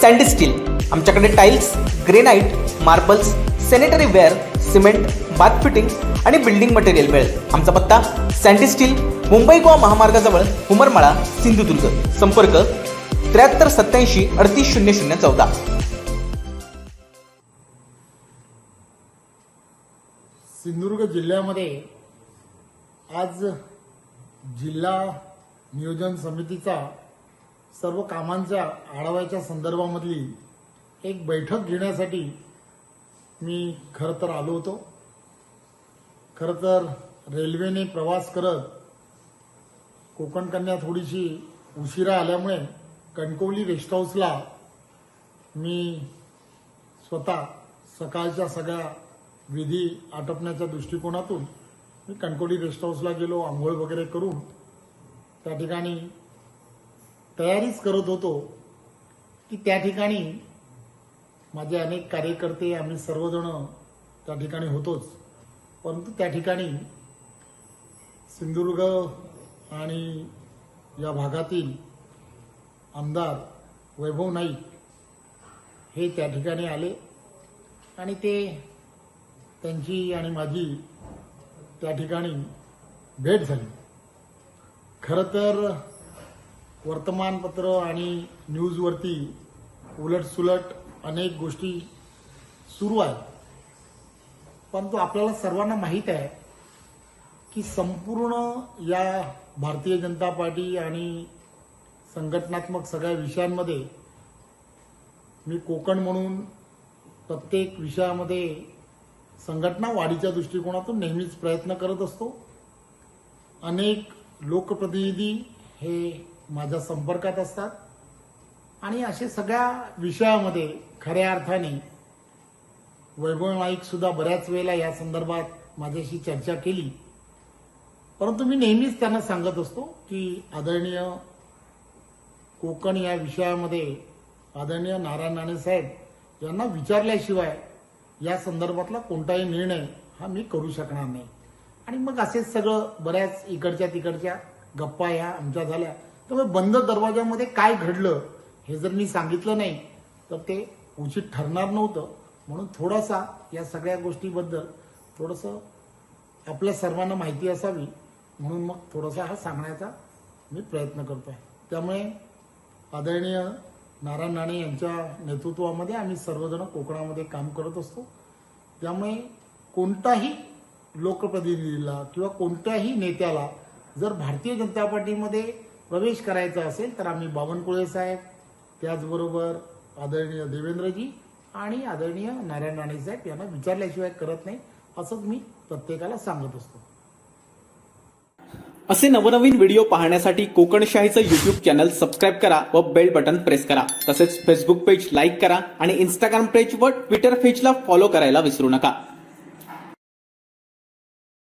Sandy steel आमच्याकडे tiles granite marbles sanitary ware cement bath fitting आणि building material मिळेल. आमचा पत्ता सँडी स्टील मुंबई गोवा महामार्गाजवळ उमरमाळा सिंधुदुर्ग. संपर्क त्र्याहत्तर सत्याऐंशी अडतीस शून्य शून्य चौदा. सिंधुदुर्ग जिल्ह्यामध्ये आज जिल्हा नियोजन समितीचा सर्व कामांच्या आढाव्याच्या संदर्भामधली एक बैठक घेण्यासाठी मी खरं तर आलो होतो. खरं तर रेल्वेने प्रवास करत कोकण कन्या थोडीशी उशिरा आल्यामुळे कणकवली रेस्ट हाऊसला मी स्वतः सकाळच्या सगळ्या विधी आटपण्याच्या दृष्टिकोनातून मी कणकवली रेस्ट हाऊसला गेलो आंघोळ वगैरे करून त्या ठिकाणी तयारीच करत होतो की त्या ठिकाणी माझे अनेक कार्यकर्ते आम्ही सर्वजण त्या ठिकाणी होतोच. परंतु त्या ठिकाणी सिंधुदुर्ग आणि या भागातील आमदार वैभव नाईक हे त्या ठिकाणी आले आणि ते त्यांची आणि माझी त्या ठिकाणी भेट झाली. खरं तर वर्तमानपत्र आणि न्यूजवरती उलटसुलट अनेक गोष्टी सुरू आहेत. परंतु आपल्याला सर्वांना माहीत आहे की संपूर्ण या भारतीय जनता पार्टी आणि संघटनात्मक सगळ्या विषयांमध्ये मी कोकण म्हणून प्रत्येक विषयामध्ये संघटना वाढीच्या दृष्टिकोनातून नेहमीच प्रयत्न करत असतो. अनेक लोकप्रतिनिधी हे माझ्या संपर्कात असतात. आणि असे सगळ्या विषयामध्ये खऱ्या अर्थाने वैभव नाईक सुद्धा बऱ्याच वेळेला या संदर्भात माझ्याशी चर्चा केली. परंतु मी नेहमीच त्यांना सांगत असतो की आदरणीय कोकण या विषयामध्ये आदरणीय नारायण राणे साहेब यांना विचारल्याशिवाय या संदर्भातला कोणताही निर्णय हा मी करू शकणार नाही. आणि मग असेच सगळं बऱ्याच इकडच्या तिकडच्या गप्पा ह्या आमच्या झाल्या. त्यामुळे बंद दरवाजामध्ये काय घडलं हे जर मी सांगितलं नाही तर ते उचित ठरणार नव्हतं. म्हणून थोडासा या सगळ्या गोष्टीबद्दल थोडंसं आपल्या सर्वांना माहिती असावी म्हणून मग थोडासा हा सांगण्याचा मी प्रयत्न करतो आहे त्यामुळे आदरणीय नारायण राणे यांच्या नेतृत्वामध्ये आम्ही सर्वजण कोकणामध्ये काम करत असतो. त्यामुळे कोणताही लोकप्रतिनिधीला किंवा कोणत्याही नेत्याला जर भारतीय जनता पार्टीमध्ये प्रवेश करायचा असेल तर आम्ही बावनकुळे साहेब त्याचबरोबर आदरणीय देवेंद्रजी आणि आदरणीय नारायण राणे साहेब यांना विचारल्याशिवाय करत नाही असंच मी प्रत्येकाला सांगत असतो. असे नवनवीन व्हिडिओ पाहण्यासाठी कोकणशाहीचं युट्यूब चॅनल सबस्क्राईब करा व बेल बटन प्रेस करा. तसेच फेसबुक पेज लाईक करा आणि इंस्टाग्राम पेज व ट्विटर पेजला फॉलो करायला विसरू नका.